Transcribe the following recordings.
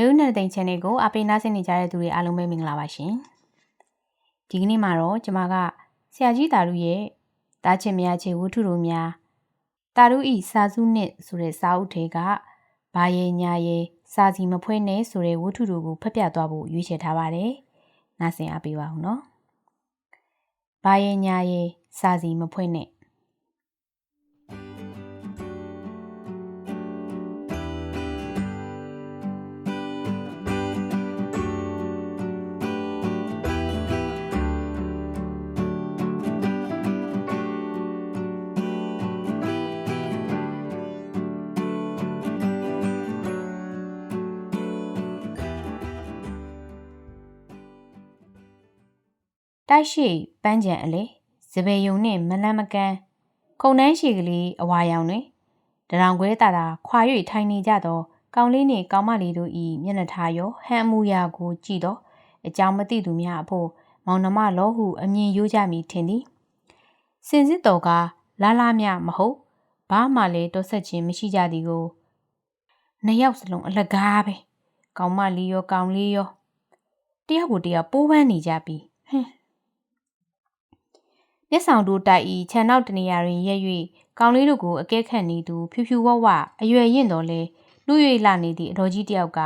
မျိုးနဲ့တိန် channel ကိုအပိနားဆင်နေကြတဲ့သူတွေအားလုံးပဲမင်္ဂလာပါရှင်။ဒီကနေ့မှာတော့ကျမကဆရာကြီးတာရုရဲ့တားချင်မရချေဝတ္ထုတို့များတာရုဤစာစုနှစ်ဆိုတဲ့စာအုပ်ထဲကဘာရဲ့ညာရဲ့စာစီမဖွဲနဲ့ဆိုတဲ့ဝတ္ထုတို့ကိုဖတ်ပြသွားဖို့ရွေးချယ်ထားပါတယ်။နားဆင်အားပေးပါဦးနော်။ဘာရဲ့ညာရဲ့စာစီမဖွဲနဲ့ တိုက်ရှိပန်းကြံအလေစပယ်ယုံနှင့်မလန်းမကန်းခုံနှန်းရှိကလေးအဝါရောင်တွင်တရောင်ခွဲတာတာခွာ၍ထိုင်နေကြသောကောင်လေးနှင့်ကောင်မလေးတို့၏မျက်နှာထားရောဟန်အမှုရာကိုကြည့်တော့အကြောင်းမသိသူများအဖို့မောင်နှမလောဟုအမြင်ရိုးကြမည်ထင်သည်စင်စစ်တော်ကလာလာမြမဟုတ်ဘာမှလည်းတောဆက်ခြင်းမရှိကြသည်ကိုနှစ်ယောက်စလုံးအလကားပဲကောင်မလေးရောကောင်လေးရောတယောက်ကိုတယောက်ပိုးပန်းနေကြပြီဟင်း မျက်ဆောင်တို့တိုက်ဤခြံနောက်တနေရာတွင်ရက်၍ကောင်းလေးတို့ကိုအကဲခတ်နေသူဖြူဖြူဝဝအရွယ်ရင့်တော်လဲလူ၍လာနေသည့်အတော်ကြီးတယောက်က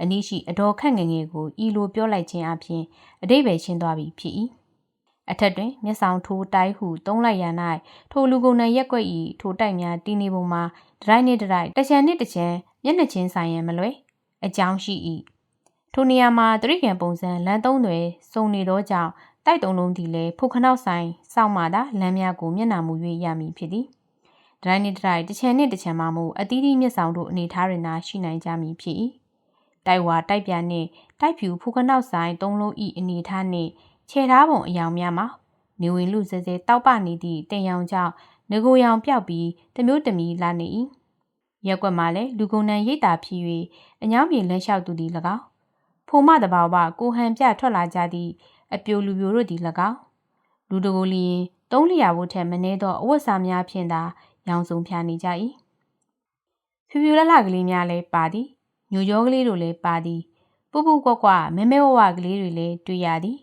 အနည်းရှိအတော်ခန့်ငယ်ငယ်ကိုဤလိုပြောလိုက်ခြင်းအပြင်အတိတ်ပဲရှင်းသွားပြီဖြစ်၏အထက်တွင်မျက်ဆောင်ထိုးတိုက်ဟုတုံးလိုက်ရ၌ထိုလူကုန်နယ်ရက်ွက်ဤထိုတိုက်များတီနေပုံမှာဒရိုက်နှင့်ဒရိုက်တချံနှင့်တချံမျက်နှာချင်းဆိုင်ရန်မလွယ်အကြောင်းရှိ၏ထိုနေရာမှာတရိကံပုံစံလမ်းသုံးတွေစုံနေသောကြောင့် တိုက်တုံလုံးသည်လည်းဖုခနောက်ဆိုင်စောင့်မှသာလမ်းများကိုမျက်နှာမူ၍ရမည်ဖြစ်သည်ဒရိုင်းနှင့်ဒရိုက်တစ်ချံနှင့်တစ်ချံမှမူအသီးသီးမျက်ဆောင်တို့အနေထားတွင်သာရှိနိုင်ကြမည်ဖြစ်၏တိုက်ဝါတိုက်ပြနှင့်တိုက်ဖြူဖုခနောက်ဆိုင်သုံးလုံးဤအနေထားနှင့်ခြေထားပုံအယောင်များမှာနေဝင်လူစဲစဲတောက်ပနေသည့်တင်ရောင်ကြောင့်ငကိုရောင်ပြောက်ပြီးတမျိုးတမီလာနေ၏ရက်ွက်မှာလည်းလူကုန်နံရိတ်တာဖြစ်၍အညောင်းပြေလမ်းလျှောက်သူသည်၎င်းဖိုမတဘာဝကိုဟန်ပြထွက်လာကြသည့် အပြိုလူပြိုတို့သည်၎င်းလူတကိုလျင်သုံးလျာဘို့ထက်မနည်းသောအဝတ်စားများဖြင့်သာရောင်စုံဖျားနေကြ၏ဖြူဖြူလလကလေးများလည်းပါသည်ညိုရောကလေးတို့လည်းပါသည်ပူပူကွက်ကွမဲမဲဝဝကလေးတွေလည်းတွေ့ရသည်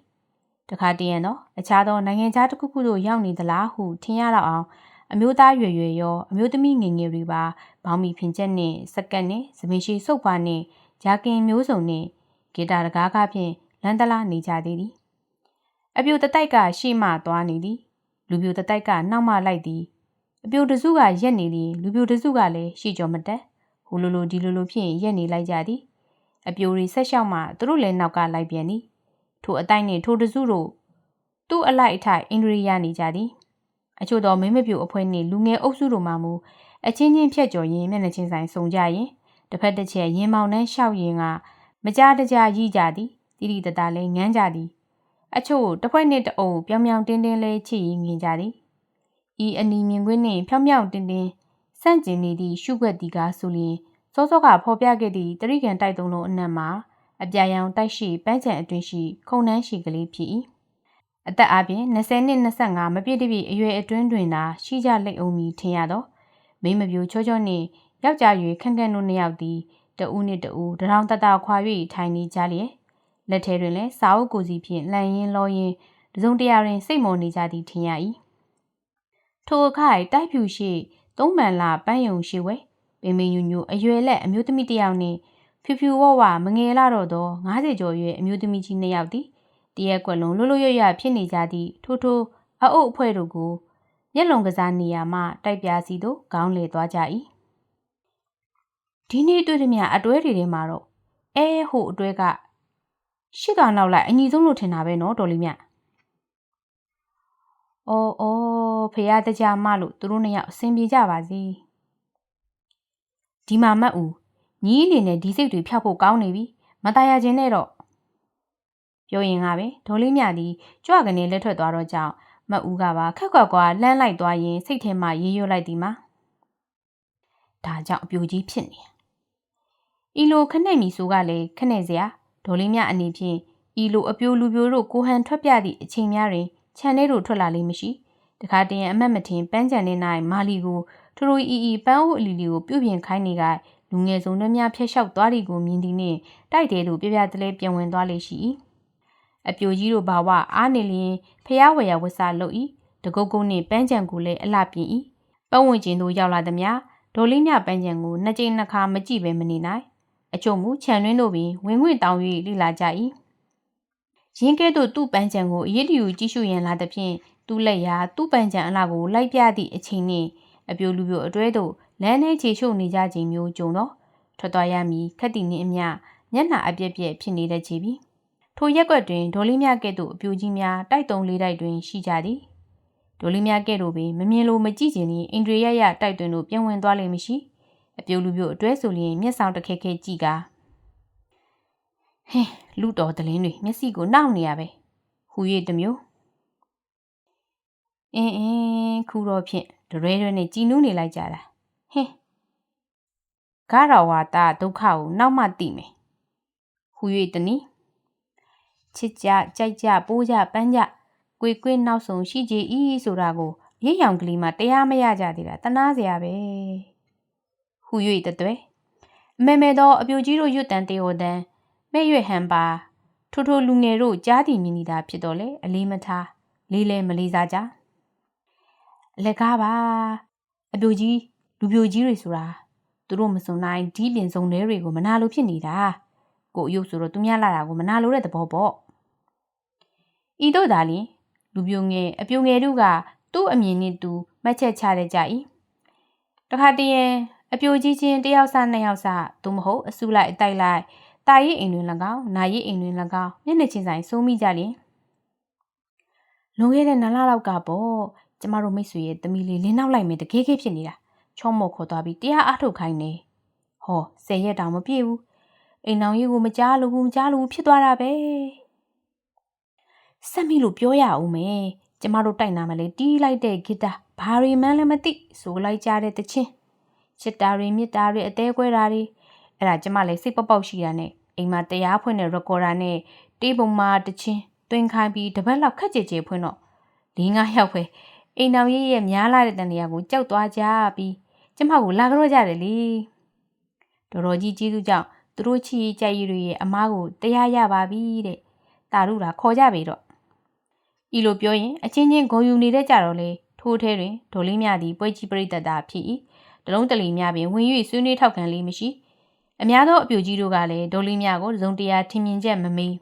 တခါတည်းရန်တော့အခြားသောနိုင်ငံခြားတစ်ခုခုတို့ရောက်နေသလားဟုထင်ရတော့အောင်အမျိုးသားရွယ်ရွယ်ရောအမျိုးသမီးငယ်ငယ်တွေပါဘောင်းမီဖင်ချက်နှင့်စကတ်နှင့်သမင်ရှိစုပ်ပွားနှင့်ဂျာကင်မျိုးစုံနှင့်ဂီတာတကားကားဖြင့်လန်တလာနေကြသေးသည် အပြိုတတိုက်ကရှေ့မှသွားနေသည်လူပြိုတတိုက်ကနောက်မှလိုက်သည်အပြိုတစုကရက်နေသည်လူပြိုတစုကလည်းရှေ့ကျော်မတက်ဟိုလိုလိုဒီလိုလိုဖြင့်ရက်နေလိုက်ကြသည်အပြိုတွေဆက်လျှောက်မှသူတို့လည်းနောက်ကလိုက်ပြန်သည်ထိုအတိုင်းနှင့်ထိုတစုတို့သူ့အလိုက်အထိုက်အင်ဒရီယာနေကြသည်အချို့သောမင်းမပြိုအဖွဲနှင့်လူငယ်အုပ်စုတို့မှမူအချင်းချင်းဖြတ်ကျော်ရင်းမျက်နှာချင်းဆိုင်စုံကြရင်တစ်ဖက်တစ်ချက်ရင်မောင်နှန်းလျှောက်ရင်ကမကြားတကြားရီးကြသည်တိတိတတလည်းငန်းကြသည် အချို့တစ်ဖွဲ့နှင့်တအုပ်ပြောင်ပြောင်တင်းတင်းလေးချစ်ရင်းမြင်ကြသည်ဤအနီမြင်ကွင်းနှင့်ဖြောင်ဖြောင်တင်းတင်းစန့်ကျင်နေသည့်ရှုွက်တီကဆိုလျင်စောစောကဖော်ပြခဲ့သည့်တရိကန်တိုက်သုံးလုံးအနက်မှာအပြာရောင်တိုက်ရှိပန်းချံအတွင်းရှိခုံနှန်းရှိကလေးဖြစ်၏အသက်အပြင်20နှစ်25မပြည့်တပြည့်အရွယ်အတွင်းတွင်သာရှိကြလိမ့်အောင်မည်ထင်ရသောမိမပြိုချောချောနှင့်ယောက်ျား၍ခန့်ခန့်တို့နှစ်ယောက်သည်တဦးနှင့်တဦးတရောင်တတခွာ၍ထိုင်နေကြလျက် လက်ထဲတွင်လည်းစာအုပ်ကိုစီဖြင့်လှန်ရင်းလောရင်းတစုံတရာတွင်စိတ်မောနေကြသည်ထင်ရ၏ထိုအခါတိုက်ဖြူရှိသုံးမှန်လာပန်းယုံရှိဝဲပင်ပင်ညူညူအရွယ်လက်အမျိုးသမီးတစ်ယောက်နှင့်ဖြူဖြူဝဝမငယ်လာတော့သော90ကျော်ရွယ်အမျိုးသမီးကြီးနှစ်ယောက်သည်တရက်ကွက်လုံးလွတ်လွတ်ရွရွဖြစ်နေကြသည့်ထိုးထိုးအအုပ်အဖွဲ့တို့ကိုမျက်လုံးကစားနေရမှတိုက်ပြားစီသို့ခေါင်းလေသွားကြ၏ဒီနေ့တွေ့သည်များအတွဲတွေထဲမှာတော့အဲဟိုအတွဲက ရှိသွားနောက်လိုက်အညီဆုံးလို့ထင်တာပဲနော်တော်လေးမြတ်။အော်အော်ဖရာတကြမလို့သူတို့နှစ်ယောက်အဆင်ပြေကြပါစေ။ဒီမှာမတ်ဦးညီအနေနဲ့ဒီစိတ်တွေဖျောက်ဖို့ကောင်းနေပြီ။မตายရခြင်းနဲ့တော့ပြောရင်ကပဲဒေါ်လေးမြသည်ကြွကနေလက်ထွက်သွားတော့ကြောင့်မတ်ဦးကပါခက်ခွက်ကွာလှမ်းလိုက်သွားရင်စိတ်ထဲမှာရေးရွလိုက်သည်မှာဒါကြောင့်အပြိုကြီးဖြစ်နေ။ဤလိုခနဲ့မီဆိုကလည်းခနဲ့စရာ ဒေါ်လေးမြအနေဖြင့်ဤလိုအပြိုလူပြိုတို့ကိုဟန်ထွက်ပြသည့်အချိန်များတွင်ခြံထဲတို့ထွက်လာလိမ့်မရှိတခါတည်းအမတ်မထင်ပန်းချံနေ၌မာလီကိုထရိုအီအီပန်းအိုးအလီလီကိုပြုတ်ပြင်ခိုင်းနေကလူငယ်စုံနှမြဖျက်လျှောက်သွားသည်ကိုမြင်သည်နှင့်တိုက်တယ်လို့ပြပြတလဲပြန်ဝင်သွားလေရှိ၏အပြိုကြီးတို့ဘာဝအားနေလျင်ဖျားဝယ်ရဝဆလုပ်၏တကုတ်ကုတ်နှင့်ပန်းချံကိုလည်းအလှပြင်၏ပတ်ဝန်းကျင်သို့ရောက်လာသည်များဒေါ်လေးမြပန်းချံကိုနှစ်ကြိမ်နှစ်ခါမကြည့်ပဲမနေနိုင် အချို့မူခြံတွင်းတို့ပင်ဝင်ခွင့်တောင်း၍လိလာကြ၏ရင်းကဲ့သို့သူ့ပန်းချံကိုအရေးတယူကြည့်ရှုရန်လာသည်ဖြင့်သူ့လက်ရာသူ့ပန်းချံအလှကိုလိုက်ပြသည့်အချိန်နှင့်အပြိုလူပြိုအတွဲသို့လမ်းထဲခြေရှုပ်နေကြခြင်းမျိုးကြုံတော့ထွက်သွားရမည်ခက်တီနှင့်အမျှမျက်နှာအပြက်ပြက်ဖြစ်နေတဲ့ချီပြီထိုရက်ွက်တွင်ဒေါ်လေးမြကဲ့သို့အပြိုကြီးများတိုက်တုံလေးတိုက်တွင်ရှိကြသည်ဒေါ်လေးမြကဲ့သို့ပင်မမြင်လို့မကြည့်ချင်ရင်အင်ဒရီရရတိုက်တွင်တို့ပြန်ဝင်သွားလိမ့်မရှိ အပြိုလူပြိုအတွဲဆိုလျင်မျက်စောင်တစ်ခဲခဲကြည့်ကာဟင်းလူတော်တလင်းတွေမျက်စိကိုနှောက်နေရပဲဟူ၍တမျိုးအင်းအင်းခူတော့ဖြင့်ဒရဲရဲနဲ့ကြည်နူးနေလိုက်ကြတာဟင်းဂါရဝါတာဒုက္ခကိုနောက်မှသိမယ်ဟူ၍တနည်းချစ်ကြကြိုက်ကြပိုးကြပန်းကြကွေကွေးနောက်ဆုံးရှိကြ၏ဆိုတာကိုရိပ်ရောင်ကလေးမှတရားမရကြသေးတာတနာစရာပဲ ဟူ၍တသွဲအမေမေသောအပြိုကြီးတို့ရွတ်တန်တေဟောတန်မဲ့ရွဟန်ပါထိုထိုလူငယ်တို့ကြားတည်မြင်နေတာဖြစ်တော့လေအလေးမထားလေးလဲမလေးစားကြအလက်ကားပါအပြိုကြီးလူပြိုကြီးတွေဆိုတာသူတို့မစုံနိုင်ဒီလင်စုံတွေတွေကိုမနာလို့ဖြစ်နေတာကိုအယုတ်ဆိုတော့သူများလာတာကိုမနာလို့တဲ့သဘောပေါ့ဤတို့သာလျှင်လူပြိုငယ်အပြိုငယ်တို့ကသူ့အမြင်နဲ့သူမှတ်ချက်ချတဲ့ကြ၏တခါတည်း အပြိုကြီးချင်းတယောက်စနှစ်ယောက်စသို့မဟုတ်အစုလိုက်အတိုက်လိုက်တာရည်အိမ်တွင်၎င်းနာရည်အိမ်တွင်၎င်းမျက်နှာချင်းဆိုင်စိုးမိကြလျင်လွန်ခဲ့တဲ့နလလောက်ကပေါ့ကျမတို့မိတ်ဆွေရဲ့တမီလေးလင်းနောက်လိုက်မယ်တကယ်ခေဖြစ်နေတာချောမော့ခေါ်သွားပြီးတရားအားထုတ်ခိုင်းနေဟောဆယ်ရက်တောင်မပြည့်ဘူးအိမ်အောင်ကြီးကိုမကြားလို့ဘူးမကြားလို့ဖြစ်သွားတာပဲဆက်မိလို့ပြောရအောင်မယ်ကျမတို့တိုက်နာမလဲတီးလိုက်တဲ့ဂီတာဘာရီမန်းလည်းမသိဆိုလိုက်ကြတဲ့တချင်း ချစ်တာတွေမြစ်တာတွေအသေးကွဲတာတွေအဲ့ဒါကျမလည်းစိတ်ပေါက်ပေါက်ရှိတာနဲ့အိမ်မှာတရားဖွင့်တဲ့ recorder နဲ့တေးပုံမှာတချင်းတွင်ခိုင်းပြီးတပတ်လောက်ခက်ကြဲကြဲဖွင့်တော့၄၅ယောက်ပဲအိမ်တော်ရဲ့ရဲ့များလာတဲ့တန်တရားကိုကြောက်သွားကြပြီးကျမကိုလာကြတော့ကြတယ်လေတော်တော်ကြီးကျေးဇူးကြောင့်သူတို့ချီကြိုက်ရည်ရဲ့အမားကိုတရားရပါပြီတဲ့တာရုတာခေါ်ကြပြီတော့ဤလိုပြောရင်အချင်းချင်းဂုံယူနေတဲ့ကြတော့လေထိုးထဲတွင်ဒေါ်လေးမြသည်ပွဲကြီးပရိသတ်တာဖြစ်၏ တလုံးတလီများပင်ဝင်၍ဆွေးနွေးထောက်ခံလေးမရှိအများသောအပြူကြီးတို့ကလည်းဒေါ်လေးမြကိုသုံးတရားထင်မြင်ချက်မမေး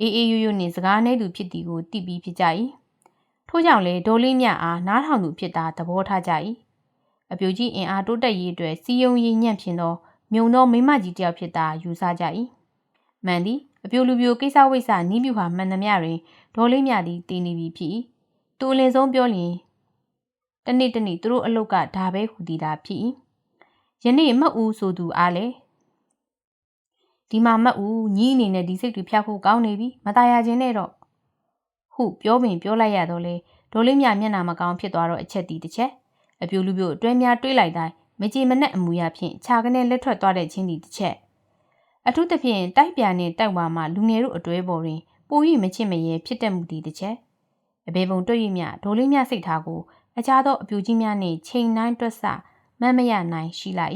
အေးအေးရွရွနှင့်စကားနှဲသူဖြစ်သည်ကိုသိပြီးဖြစ်ကြ၏ထို့ကြောင့်လေဒေါ်လေးမြအားနားထောင်သူဖြစ်တာသဘောထားကြ၏အပြူကြီးအင်အားတိုးတက်ရေးအတွက်စီယုံရည်ညံ့ဖြင့်သောမြုံသောမိမကြီးတယောက်ဖြစ်တာယူဆကြ၏မှန်သည်အပြိုလူပြိုကိစ္စဝိစ္စနီးပြူဟာမှန်သမျှတွင်ဒေါ်လေးမြသည်တည်နေပြီဖြစ်၏သူအလင်းဆုံးပြောလျင် တနေ့တနေ့သူတို့အလုတ်ကဒါပဲဟူသည်သာဖြစ်၏ယနေ့မတ်ဦးဆိုသူအားလေဒီမှာမတ်ဦးညီအနေနဲ့ဒီစိတ်တွေဖျောက်ဖို့ကောင်းနေပြီမตายရခြင်းနဲ့တော့ဟုပြောပင်ပြောလိုက်ရတော့လေဒေါ်လေးမြမျက်နာမကောင်းဖြစ်သွားတော့အချက်တီတစ်ချက်အပြူလူပြိုအတွဲများတွေးလိုက်တိုင်းမကြည်မနဲ့အမူအရာဖြင့်ခြာကနေလက်ထွက်သွားတဲ့ချင်းတီတစ်ချက်အထူးသဖြင့်တိုက်ပြာနဲ့တိုက်ဝါမှလူငယ်တို့အတွဲပေါ်တွင်ပို၍မချစ်မရဲဖြစ်တတ်မှုဒီတစ်ချက်အဘေဘုံတွေ့ရမြဒေါ်လေးမြစိတ်ထားကို အခြားသောအပြူကြီးများနှင့်ချိန်တိုင်းတွက်ဆမတ်မရနိုင်ရှိလို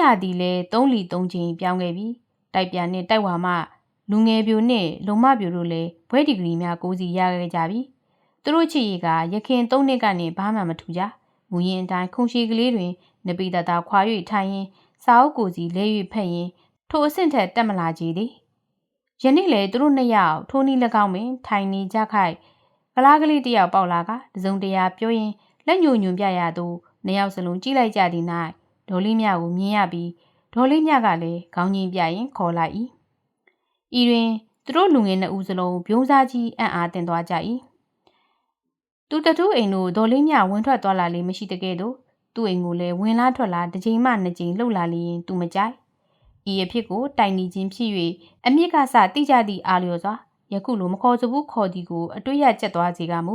ရာသီလဲသုံးလီသုံးချိန်ပြောင်းခဲ့ပြီတိုက်ပြန်နဲ့တိုက်ဝါမှလူငယ်ပြိုနဲ့လုံမပြိုတို့လည်းဘွဲဒီဂရီများကိုစီရခဲ့ကြပြီသူတို့ချစ်ရီကရခင်သုံးနှစ်ကနေဘာမှမထူကြမူရင်အတိုင်းခုံရှိကလေးတွင်နပိတတာခွာ၍ထိုင်ရင်စာအုပ်ကိုစီလဲ၍ဖက်ရင်ထိုအဆင့်ထက်တက်မလာကြသည်ယနေ့လေသူတို့နှစ်ယောက်ထိုးနီး၎င်းပင်ထိုင်နေကြခိုက်ကလားကလေးတယောက်ပေါက်လာကတစုံတရာပြောရင်လက်ညှို့ညွန်ပြရသူနှစ်ယောက်စလုံးကြည့်လိုက်ကြသည်၌ ဒေါ်လေးမြကိုမြင်ရပြီးဒေါ်လေးမြကလည်းခေါင်းချင်းပြရင်ခေါ်လိုက်၏ဤတွင်သူတို့လူငယ်နှစ်ဦးစလုံးပြုံးစားကြီးအံ့အားတင်သွားကြ၏သူတထူးအိမ်တို့ဒေါ်လေးမြဝင်ထွက်သွားလာလေမရှိတကယ်တော့သူ့အိမ်ကိုလည်းဝင်လာထွက်လာတစ်ချိန်မှနှစ်ချိန်လှုပ်လာလျင်သူမကြိုက်ဤအဖြစ်ကိုတိုင်နေခြင်းဖြစ်၍အမြင့်ကစတိကြသည့်အာလျော်စွာယခုလိုမခေါ်စဘူးခေါ်ဒီကိုအတွေ့ရကျက်သွားစေကမူ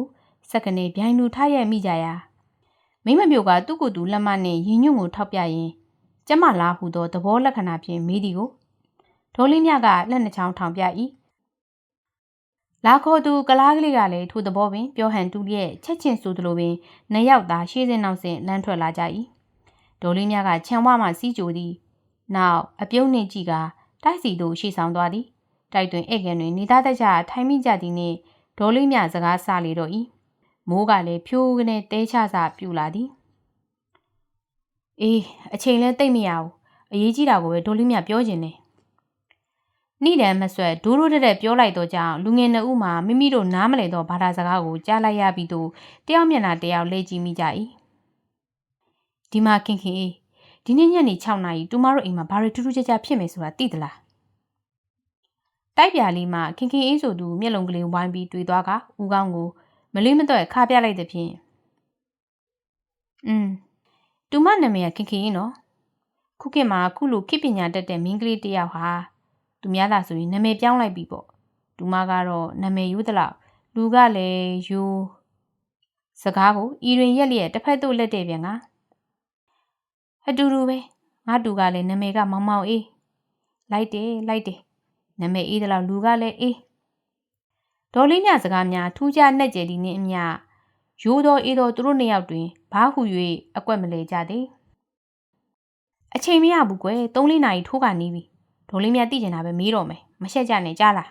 စက္ကနေဗျိုင်းလူထားရမိကြရာ မိမမျိုးကသူ့ကိုယ်သူလက်မနဲ့ရင်ညွန့်ကိုထောက်ပြရင်ကျမလားဟူသောသဘောလက္ခဏာဖြင့်မေးသည်ကိုဒေါ်လေးမြကလက်နှချောင်းထောင်ပြ၏လာခေါ်သူကလားကလေးကလည်းထိုသဘောပင်ပြောဟန်တူရဲ့ချက်ချင်းဆိုသလိုပင်နှစ်ယောက်သာရှေ့စင်းနောက်စင်းလမ်းထွက်လာကြ၏ဒေါ်လေးမြကခြံဝမှစီးကြိုသည်နောက်အပြုံးနှင့်ကြည့်ကတိုက်စီသို့ရှေ့ဆောင်သွားသည်တိုက်တွင်ဧည့်ကန်တွင်နေသားတကြထိုင်မိကြသည်နှင့်ဒေါ်လေးမြစကားဆလေတော့၏ မိုးကလည်းဖြိုးကနေတဲချစပြူလာသည်အေးအချိန်လဲတိတ်မရဘူးအရေးကြီးတာကိုပဲဒေါ်လေးမြပြောခြင်းနဲ့နိဒံမဆွဲဒိုးဒိုးတက်တက်ပြောလိုက်တော့ကြောင့်လူငယ်နှစ်ဦးမှာမိမိတို့နားမလည်သောဘာသာစကားကိုကြားလိုက်ရပြီးတော့တယောက်မျက်နှာတယောက်လဲကြည့်မိကြ၏ဒီမှာခင်ခင်အေးဒီနေ့ညနေ6နာရီတူမတို့အိမ်မှာဘာတွေထူးထူးခြားခြားဖြစ်မယ်ဆိုတာသိသလားတိုက်ပြလေးမှာခင်ခင်အေးဆိုသူမျက်လုံးကလေးဝိုင်းပြီးတွေးသွားကဦးကောင်းကို မလေးမတော့ခါပြလိုက်တဲ့ဖြင့်อืมတူမနာမည်ကခင်ခင်အေးနော်ခုခေတ်မှာခုလိုခေပညာတတ်တဲ့မင်းကလေးတယောက်ဟာသူများလားဆိုရင်နာမည်ပြောင်းလိုက်ပြီပေါ့တူမကတော့နာမည်ယူသလောက်လူကလည်းယူစကားကိုဤရင်ရက်လျက်တစ်ဖက်သို့လက်တဲ့ပြန်ကအတူတူပဲငါတူကလည်းနာမည်ကမောင်မောင်အေးလိုက်တယ်လိုက်တယ်နာမည်အေးသလောက်လူကလည်းအေး ဒေါ်လေးမြစကားများထူးခြားနှက်ကျယ်သည်နှင့်အမျှရိုးသောအေးသောသူတို့နှစ်ယောက်တွင်ဘာဟု၍အကွက်မလဲကြသည်အချိန်မရဘူးကွယ်၃-၄နာရီထိုးကနေပြီဒေါ်လေးမြသိကျင်တာပဲမေးတော့မယ်မရှက်ကြနဲ့ကြားလား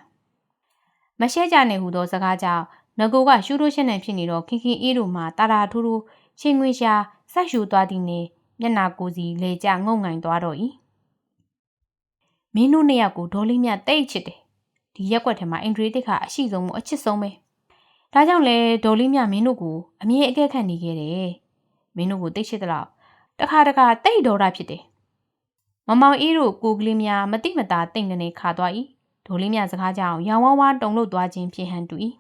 မရှက်ကြနဲ့ဟူသောစကားကြောင့်ငကိုကရှူးထိုးရှင်းနေဖြစ်နေတော့ခင်ခင်အေးတို့မှတာတာထူးထူးချင်းငွေရှာဆက်ရှူသွားသည်နှင့်မျက်နာကိုစီလေကျငုံငိုင်သွားတော့၏မင်းတို့နှစ်ယောက်ကိုဒေါ်လေးမြတိတ်ချစ်တယ် ဒီရက်ွက်ထဲမှာအင်ဒရီတစ်ခါအရှိဆုံးမအချစ်ဆုံးပဲဒါကြောင့်လဲဒေါ်လေးမြမင်းတို့ကိုအမြဲအကဲခတ်နေခဲ့တယ်မင်းတို့ကိုတိတ်ချစ်သလောက်တခါတခါတိတ်ဒေါ်တာဖြစ်တယ်မမောင်အေးတို့ကိုကလေးများမတိမတာတိတ်ကနေခါသွား၏ဒေါ်လေးမြစကားကြောင့်ရောင်ဝါးဝါတုံလို့သွားခြင်းဖြစ်ဟန်တူ၏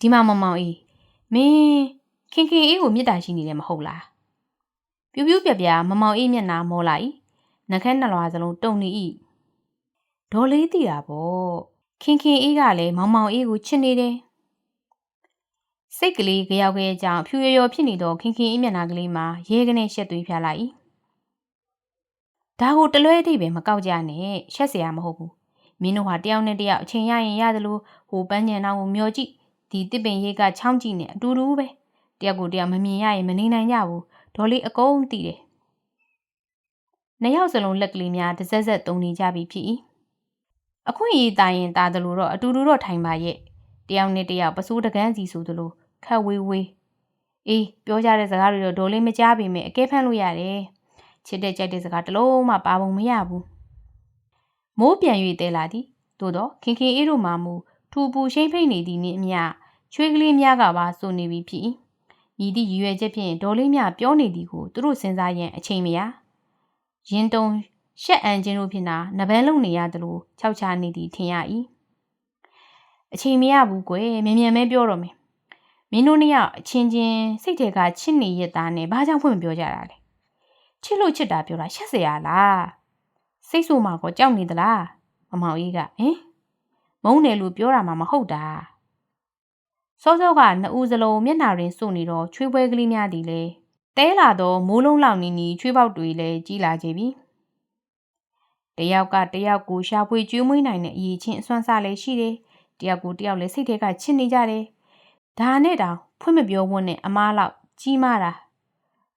ဒီမှာမမောင်အေးမင်းခင်ခင်အေးကိုမြစ်တာရှိနေတယ်မဟုတ်လားပြူးပြူးပြပြမမောင်အေးမျက်နှာမောလာ၏နှခမ်းနှလွားစလုံးတုံနေ၏ ဒေါ်လေးတည်တာပေါ့ခင်ခင်အေးကလည်းမောင်မောင်အေးကိုချစ်နေတယ်စိတ်ကလေးကြောက်ခဲ့ကြောင်ဖြူရရောဖြစ်နေသောခင်ခင်အေးမျက်နှာကလေးမှာရဲကနေရှက်သွေးဖြာလိုက်၏ဒါကိုတလွဲသေးပဲမကောက်ကြနဲ့ရှက်เสียရမဟုတ်ဘူးမင်းတို့ဟာတယောက်နဲ့တယောက်အချိန်ရရင်ရသလိုဟိုပန်းညံတော်ကိုမျောကြည့်ဒီတစ်ပင်ရိတ်ကချောင်းကြည့်နေအတူတူပဲတယောက်ကိုတယောက်မမြင်ရရင်မနေနိုင်ကြဘူးဒေါ်လေးအကုန်တည်တယ်နှစ်ယောက်စလုံးလက်ကလေးများတစ်ဆက်ဆက်တုံနေကြပြီဖြစ်၏ အခွင့်အရေးတာရင်တာတယ်လို့တော့အတူတူတော့ထိုင်ပါရဲ့တယောက်နဲ့တယောက်ပစိုးတကန်းစီဆိုသလိုခက်ဝေးဝေးအေးပြောကြတဲ့စကားတွေတော့ဒေါ်လေးမကြားပေမဲ့အကဲဖမ်းလို့ရတယ်ချစ်တဲ့ကြိုက်တဲ့စကားတစ်လုံးမှပါပုံမရဘူးမိုးပြန်၍တဲလာသည်သို့တော့ခင်ခင်အေးတို့မှမူထူပူရှိမ့်ဖိတ်နေသည်နှင့်အမျှချွေးကလေးများကပါစိုးနေပြီဖြစ်၏မြည်သည့်ရည်ရွယ်ချက်ဖြင့်ဒေါ်လေးများပြောနေသည်ကိုသူတို့စဉ်းစားရန်အချိန်မရရင်တုံ ရှက်အန်ခြင်းတို့ဖြင့်သာနဘဲလုံနေရသလိုခြောက်ချနေသည်ထင်ရ၏အချိန်မရဘူးကွယ်မြန်မြန်ပဲပြောတော့မယ်မင်းတို့နှစ်ယောက်အချင်းချင်းစိတ်ထဲကချစ်နေရတာနဲ့ဘာကြောင့်ဖွင့်မပြောကြတာလဲချစ်လို့ချစ်တာပြောတာရှက်စရာလားစိတ်ဆိုးမှာကောကြောက်နေသလားမမောင်ကြီးကဟင်မုန်းတယ်လို့ပြောတာမှမဟုတ်တာစောစောကနှစ်ဦးစလုံးမျက်နှာရင်းစုနေတော့ချွေးပွဲကလေးများသည်လေတဲလာတော့မိုးလုံးလောက်နီးနီးချွေးပေါက်တွေလည်းကြီးလာကြပြီ တယောက်ကတယောက်ကိုရှာဖွေကျွေးမွေးနိုင်တဲ့အရေးချင်းအစွမ်းစားလည်းရှိတယ်တယောက်ကိုတယောက်လည်းစိတ်ထဲကချစ်နေကြတယ်ဒါနဲ့တောင်ဖွင့်မပြောဝန်းနဲ့အမားလောက်ကြီးမားတာ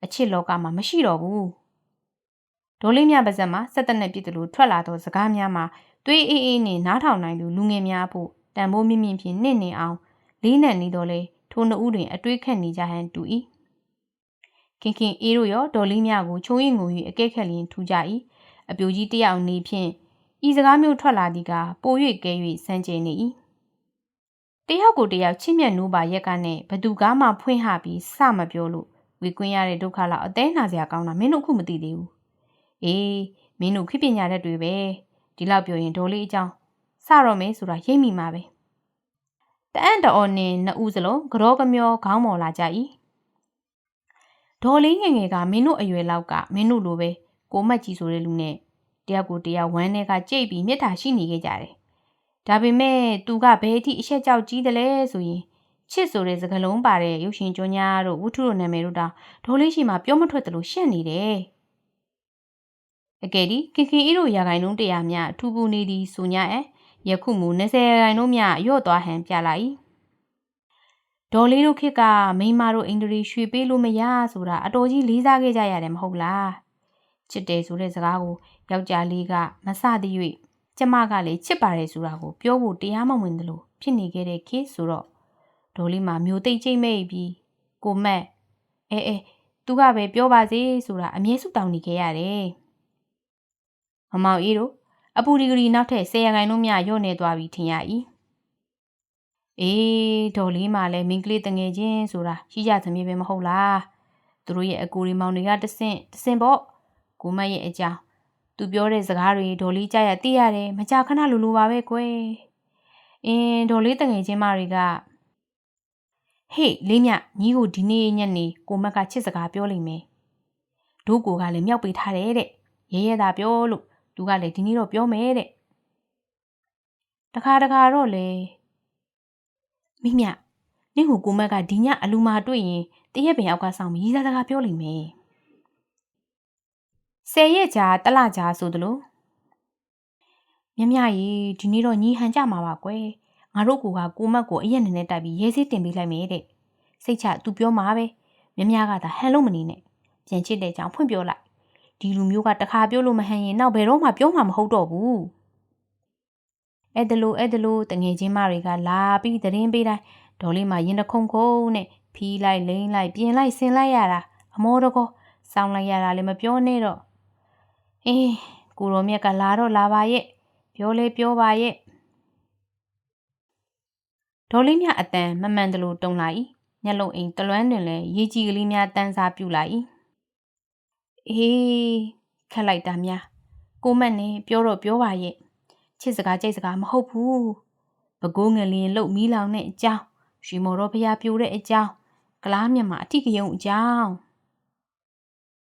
အချစ်လောကမှာမရှိတော့ဘူးဒေါ်လေးမြပါဇက်မှာစက်တနက်ပြစ်တယ်လို့ထွက်လာသောစကားများမှာသွေးအေးအေးနဲ့နားထောင်နိုင်သူလူငယ်များဖို့တန်ဖိုးမြင့်မြင့်ဖြင့်နှင့်နေအောင်လေးနံနေတော့လေထိုနှစ်ဦးတွင်အတွေးခတ်နေကြဟန်တူ၏ခင်ခင်အေးတို့ရောဒေါ်လေးမြကိုချုံရင်ငို၍အကဲခက်လျင်ထူကြ၏ အပြိုကြီးတယောက်နေဖြင့်ဤစကားမျိုးထွက်လာသည်ကပို၍ကဲ၍စမ်းကြနေ၏တယောက်ကိုတယောက်ချစ်မြတ်နိုးပါရက်ကနဲ့ဘသူကားမှဖွင့်ဟပြီးစမပြောလို့ဝေကွင်းရတဲ့ဒုက္ခလောက်အသေးနာစရာကောင်းတာမင်းတို့ခုမသိသေးဘူးအေးမင်းတို့ခိပညာတတ်တွေပဲဒီလောက်ပြောရင်ဒေါ်လေးအကြောင်းစတော့မယ်ဆိုတာရိပ်မိမှာပဲတအံ့တော်နဲ့နှစ်ဦးစလုံးကြောကမျောခေါင်းမော်လာကြ၏ဒေါ်လေးငယ်ငယ်ကမင်းတို့အရွယ်လောက်ကမင်းတို့လိုပဲ ကိုမက်ကြီးဆိုတဲ့လူနဲ့တယောက်ကိုတယောက်ဝမ်းထဲကကြိတ်ပြီးမြစ်တာရှိနေခဲ့ကြတယ်ဒါပေမဲ့သူကဘယ်အထိအဆက်ကြောက်ကြီးတယ်လဲဆိုရင်ချစ်ဆိုတဲ့စကားလုံးပါတဲ့ရုပ်ရှင်ကြောညာတို့ဝုထုတို့နာမည်တို့တောင်ဒေါ်လေးရှိမှပြောမထွက်တယ်လို့ရှက်နေတယ်အကယ်ဒီခင်ခင်အေးတို့ရာဂိုင်လုံးတရားများထူပူနေသည်ဆိုညာအဲယခုမူ20ရာဂိုင်လုံးများရော့သွားဟန်ပြလိုက်ဒေါ်လေးတို့ခေတ်ကမိန်းမတို့အင်္ဂရီရွှေပေးလို့မရဆိုတာအတော်ကြီးလေးစားခဲ့ကြရတယ်မဟုတ်လား ချစ်တယ်ဆိုတဲ့စကားကိုယောက်ျားလေးကမဆသည့်၍ကျမကလည်းချစ်ပါတယ်ဆိုတာကိုပြောဖို့တရားမဝင်သလိုဖြစ်နေခဲ့တဲ့ခေတ်ဆိုတော့ဒေါ်လေးမှာမျိုးသိမ့်ကျိမ့်မဲ့ပြီးကိုမက်အဲအဲသူကပဲပြောပါစေဆိုတာအမြဲစုတောင်းနေခဲ့ရတယ်မမောင်အေးတို့အပူဒီဂရီနောက်ထပ်10ရာခိုင်နှုန်းများညော့နေသွားပြီထင်ရ၏အေးဒေါ်လေးမှလည်းမင်းကလေးတငယ်ချင်းဆိုတာရှိကြသမီးပဲမဟုတ်လားသူတို့ရဲ့အကူရီမောင်တွေကတဆင့်တဆင့်ပေါ့ ကိုမက်ရဲ့အကြောင်းသူပြောတဲ့စကားတွေဒေါ်လေးကြားရသိရတယ်မကြခဏလိုလိုပါပဲကွယ်အင်းဒေါ်လေးတငယ်ချင်းမတွေကဟေ့လေးမြညီကိုဒီနေ့ညနေကိုမက်ကချစ်စကားပြောလိမ့်မယ်ဒို့ကိုကလည်းမြောက်ပေးထားတယ်တဲ့ရဲရဲသာပြောလို့သူကလည်းဒီနေ့တော့ပြောမယ်တဲ့တခါတခါတော့လေမိမြနင့်ကိုကိုမက်ကဒီညအလူမာတွေ့ရင်တရက်ပင်အောက်ကဆောင်ပြီးရီးစားစကားပြောလိမ့်မယ် ဆယ်ရက်ကြာတလကြာဆိုသလိုမြမြရီဒီနေ့တော့ညီဟန်ကြမှာပါကွယ်ငါတို့ကူကကိုမက်ကိုအရက်နေနဲ့တိုက်ပြီးရဲစေးတင်ပေးလိုက်မယ်တဲ့စိတ်ချသူပြောမှာပဲမြမြကသာဟန်လို့မနေနဲ့ပြန်ချစ်တဲ့ကြောင်ဖွင့်ပြောလိုက်ဒီလူမျိုးကတခါပြောလို့မဟန်ရင်နောက်ဘယ်တော့မှပြောမှာမဟုတ်တော့ဘူးအဲ့ဒလိုအဲ့ဒလိုတငယ်ချင်းမတွေကလာပြီးသတင်းပေးတိုင်းဒေါ်လေးမှရင်တခုံခုံနဲ့ဖီးလိုက်လိမ့်လိုက်ပြင်လိုက်ဆင်လိုက်ရတာအမောတကောစောင်းလိုက်ရတာလည်းမပြောနဲ့တော့ အေးကိုရောမြက်ကလာတော့လာပါရဲ့ပြောလဲပြောပါရဲ့ဒေါ်လေးမြအတန်မမှန်တလို့တုံလိုက်ညလုံးအိမ်တလွမ်းတွင်လည်းရေကြီးကလေးများတန်းစားပြူလိုက်အေးခက်လိုက်တာများကိုမက်နဲ့ပြောတော့ပြောပါရဲ့ချစ်စကားကြိတ်စကားမဟုတ်ဘူးပကိုးငလင်လှုပ်မီးလောင်တဲ့အကြောင်းရွှေမော်တော်ဖျားပြိုတဲ့အကြောင်းကလားမြတ်မှာအထီးကယုံအကြောင်း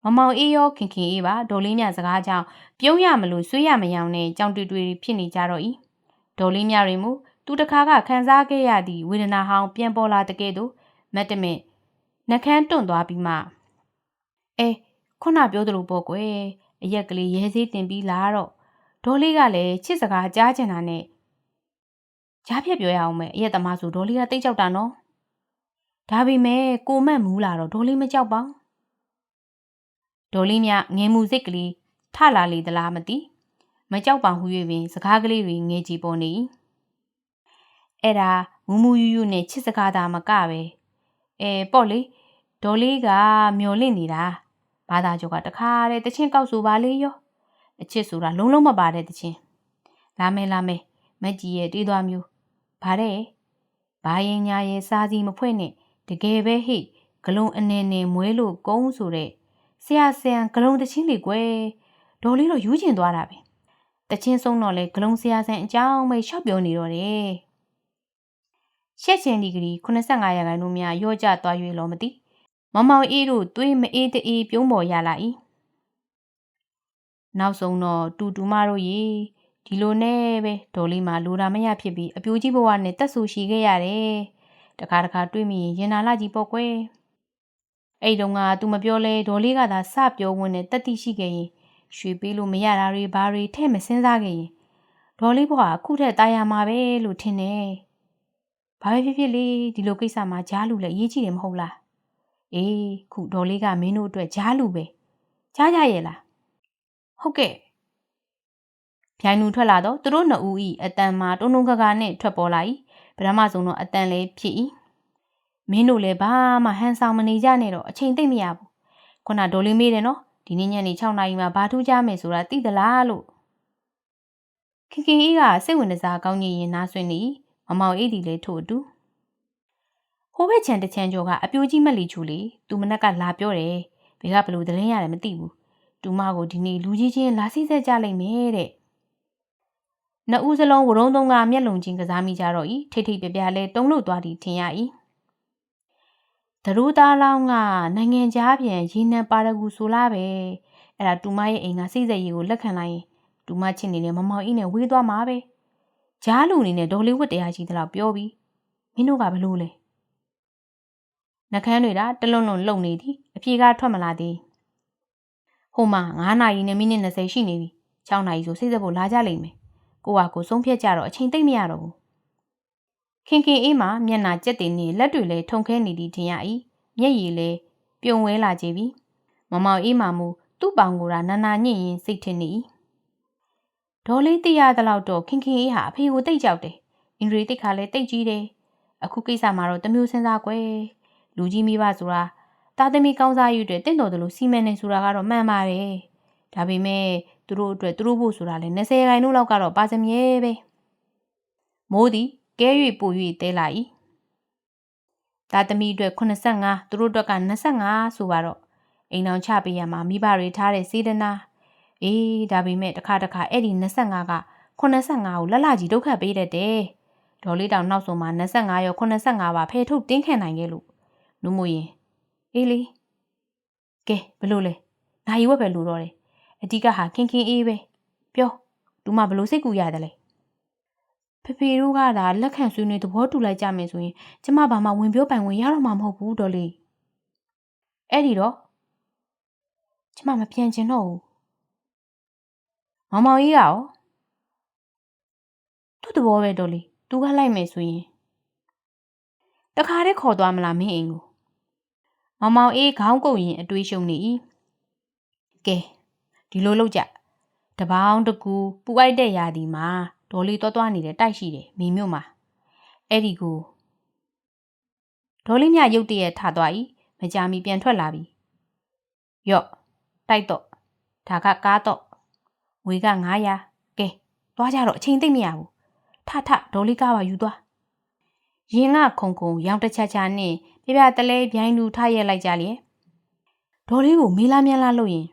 မမောင်အေးရောခင်ခင်အေးပါဒေါ်လေးမြစကားကြောင့်ပြုံးရမလို့ဆွေးရမယောင်နဲ့ကြောင်တွေ့တွေ့ဖြစ်နေကြတော့ဤဒေါ်လေးမြတွေမူသူတခါကခံစားခဲ့ရသည့်ဝေဒနာဟောင်းပြန်ပေါ်လာတဲ့ကဲ့သို့မတ်တမင်နှကန်းတွန့်သွားပြီးမှအဲခုနပြောသလိုပေါ့ကွယ်အရက်ကလေးရဲစေးတင်ပြီးလာတော့ဒေါ်လေးကလည်းချစ်စကားကြားချင်တာနဲ့ကြားပြက်ပြောရအောင်မယ်အရက်သမားဆိုဒေါ်လေးကတိတ်ကြောက်တာနော်ဒါပေမဲ့ကိုမတ်မူးလာတော့ဒေါ်လေးမကြောက်ပါ ဒေါ်လေးမြငယ်မှုစိတ်ကလေးထလာလေသလားမသိမကြောက်ပါဟု၍ပင်စကားကလေးတွေငယ်ကြည့်ပေါ်နေအဲ့ဒါမူမူယူယူနဲ့ချစ်စကားသာမကပဲအဲပေါ့လေဒေါ်လေးကမျောလင့်နေတာဘာသာကျော်ကတခါတည်းတချင်းကောက်ဆိုပါလေရောအချစ်ဆိုတာလုံးလုံးမပါတဲ့တချင်းလာမယ်လာမယ်မက်ကြီးရဲ့တီးသွားမျိုးဗါတဲ့ဘာရင်ညာရဲ့စားစီမဖွဲ့နဲ့တကယ်ပဲဟိဂလုံအနေနဲ့မွဲလို့ကုန်းဆိုတဲ့ ဆရာဆန်ဂလုံတချင်းလေးကွယ်ဒေါ်လေးတော့ယူကျင်သွားတာပဲတချင်းဆုံးတော့လေဂလုံဆရာဆန်အကြောင်းပဲရှောက်ပြောနေတော့တယ်ရှက်ချင်းဒီဂရီ85ရာခိုင်နှုန်းများရော့ကျသွား၍လောမသိမမောင်အေးတို့သွေးမအေးတအေးပြုံးပေါ်ရလာ၏နောက်ဆုံးတော့တူတူမတို့ရေဒီလိုနဲ့ပဲဒေါ်လေးမှလိုတာမရဖြစ်ပြီးအပြိုကြီးဘဝနဲ့တက်ဆူရှိခဲ့ရတယ်တခါတခါတွေးမိရင်ရင်နာလာကြီးပေါ့ကွယ် အဲ့တုန်းကသူမပြောလဲဒေါ်လေးကသာစပြောဝင်တဲ့တက်တိရှိခဲ့ရင်ရွှေပေးလို့မရတာတွေဘာတွေထဲ့မစင်းစားခဲ့ရင်ဒေါ်လေးဘွားအခုထက်တာယာမှာပဲလို့ထင်တယ်။ဘာပဲဖြစ်ဖြစ်လေဒီလိုကိစ္စမှာကြားလူလည်းအရေးကြီးတယ်မဟုတ်လား။အေးခုဒေါ်လေးကမင်းတို့အတွက်ကြားလူပဲ။ကြားကြရဲ့လား။ဟုတ်ကဲ့။ပြိုင်လူထွက်လာတော့သူတို့နှစ်ဦးဤအတန်မှာတုံတုံခါခါနဲ့ထွက်ပေါ်လာ၏။ဗြဟ္မဆုံတော့အတန်လေးဖြစ်၏ မင်းတို့လည်းဘာမှဟန်ဆောင်မနေကြနဲ့တော့အချိန်သိမ့်မရဘူးခုနဒေါ်လေးမေးတယ်နော်ဒီနေ့ညနေ6နာရီမှာဘာထူးကြမယ်ဆိုတာသိသလားလို့ခင်ခင်ကြီးကစိတ်ဝင်စားကောင်းကြီးရင်နားဆွနေမမောင်အေးဒီလည်းထို့အတူဟိုဘက်ချန်တချန်ကျော်ကအပြိုကြီးမက်လီချူလေသူမနက်ကလာပြောတယ်ဘယ်ကဘလို့သတင်းရတယ်မသိဘူးတူမကိုဒီနေ့လူကြီးချင်းလာစိစက်ကြလိုက်မယ်တဲ့နှစ်ဦးစလုံးဝရုံးသုံးကမျက်လုံးချင်းကစားမိကြတော့ဤထိတ်ထိတ်ပြပြလဲတုံးလို့သွားသည်ထင်ရ၏ သရူသားလောင်းကနိုင်ငံခြားပြန်ရေနံပါရဂူဆိုလာပဲအဲ့ဒါတူမရဲ့အိမ်ကစိစက်ရီကိုလက်ခံလိုက်ရင်တူမချစ်နေတဲ့မမောင်အင်းနဲ့ဝေးသွားမှာပဲကြားလူအနေနဲ့ဒေါ်လေးဝတ်တရားရှိသလောက်ပြောပြီးမင်းတို့ကဘလို့လဲနှကန်းတွေဒါတလွန်းလွန်းလုံနေသည်အပြေကထွက်မလာသေးဟိုမှာ9နာရီနဲ့မိနစ်20ရှိနေပြီ6နာရီဆိုစိတ်သက်ဖို့လာကြလိမ့်မယ်ကိုကကိုဆုံးဖြတ်ကြတော့အချိန်သိမ့်မရတော့ဘူး ခင်ခင်အေးမှာမျက်နာကြက်တင်နေလက်တွေလည်းထုံခဲနေသည်ထင်ရ၏မျက်ရည်လည်းပြုံဝဲလာကြပြီမမောင်အေးမှာမူသူ့ပောင်ကိုယ်နာနာညင့်ရင်စိတ်ထင်နေ၏ဒေါ်လေးသိရသလောက်တော့ခင်ခင်အေးဟာအဖေကိုတိတ်ကြောက်တယ်အင်ဒရီတိတ်ခါလည်းတိတ်ကြီးတယ်အခုကိစ္စမှာတော့တမျိုးစဉ်းစားကွယ်လူကြီးမိဘဆိုတာတာသမီကောင်းစားရတဲ့တင့်တော်တယ်လို့စီမံနေဆိုတာကတော့မှန်ပါတယ်ဒါပေမဲ့သူတို့အတွက်သူတို့ဖို့ဆိုတာလဲ20ခိုင်တို့လောက်ကတော့ပါစမြဲပဲမိုးသည် ကဲ၍ပို၍တဲလာ၏တာသမီအတွက်85သူတို့အတွက်က25ဆိုပါတော့အိမ်အောင်ချပေးရမှာမိဘတွေထားတဲ့စေတနာအေးဒါပေမဲ့တစ်ခါတစ်ခါအဲ့ဒီ25က85ကိုလက်လာကြီးဒုက္ခပေးတတ်တယ်ဒေါ်လေးတောင်နောက်ဆုံးမှာ25ရော85ပါဖဲထုတ်တင်းခံနိုင်ခဲ့လို့နုမို့ရင်အေးလေကဲဘလို့လဲနိုင်ဝက်ပဲလို့တော့တယ်အတိကဟာခင်ခင်အေးပဲပြောသူမဘလို့စိတ်ကူရတယ်လဲ ဖေဖေတို့ကဒါလက်ခံဆွေးနွေးသဘောတူလိုက်ကြမယ်ဆိုရင်ကျမဘာမှဝင်ပြောပိုင်ဝင်ရတော့မှာမဟုတ်ဘူးဒေါ်လေးအဲ့ဒီတော့ကျမမပြန်ချင်တော့ဘူးမောင်မောင်ကြီးကရောသူ့သဘောပဲဒေါ်လေးသူကလိုက်မယ်ဆိုရင်တခါတည်းခေါ်သွားမလားမင်းအိမ်ကိုမောင်မောင်အေးခေါင်းကုပ်ရင်အတွေးရှုံနေ၏ကဲဒီလိုလုပ်ကြတပေါင်းတကူပူအိုက်တဲ့ရာဒီမှာ ဒေါ်လေးတွားတွားနေတဲ့တိုက်ရှိတယ်မိမြို့မှာအဲ့ဒီကိုဒေါ်လေးမြရုတ်တရက်ထသွား၏မကြာမီပြန်ထွက်လာပြီယော့တိုက်တော့ဒါကကားတော့ငွေက900ကဲသွားကြတော့အချိန်သိမ့်မရဘူးထထဒေါ်လေးကားပါယူသွားရင်ကခုံခုံရောင်တချာချာနဲ့ပြပြတလဲပြိုင်းလူထရက်လိုက်ကြလေဒေါ်လေးကိုမေးလာမြန်လာလို့ရင်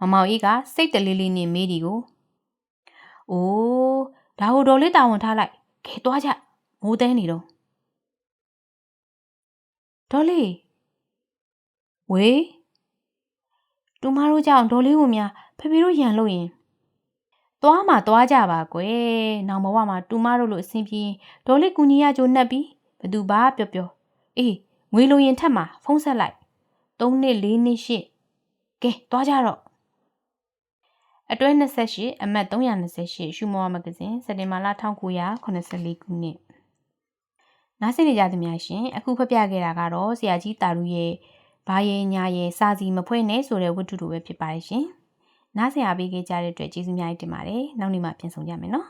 မမောင်အေးကစိတ်တလေးလေးနဲ့မေးဒီကို။ အိုးဒါဟိုဒေါ်လေးတာဝန်ထားလိုက်။ခဲသွားကြ။မိုးတဲနေတော့ဒေါ်လေးဝေးတူမတို့ကြောင့်ဒေါ်လေးကိုများဖေဖေတို့ရန်လို့ရင်သွားမှသွားကြပါကွယ်။နောင်ဘဝမှာတူမတို့လိုအဆင်ပြေဒေါ်လေးကူညီရကြိုးနှက်ပြီးဘသူပါပြောပြောအေးငွေလိုရင်ထက်မှာဖုံးဆက်လိုက်3နှစ်4နှစ်8ကဲသွားကြတော့ အတွဲ28အမှတ်328ရှုမောမဂဇင်းစက်တင်ဘာလ1984ခုနှစ်နားဆင်နေကြသမျှရှင်အခုဖပြခဲ့တာကတော့ဆရာကြီးတာရူရဲ့ဘာရဲ့ညာရဲ့စာစီမဖွဲ့နဲ့ဆိုတဲ့ဝတ္ထုလိုပဲဖြစ်ပါတယ်ရှင်နားဆင်အားပေးခဲ့ကြတဲ့အတွက်ကျေးဇူးများတင်ပါတယ်နောက်နေ့မှပြန်ဆောင်ကြမယ်နော်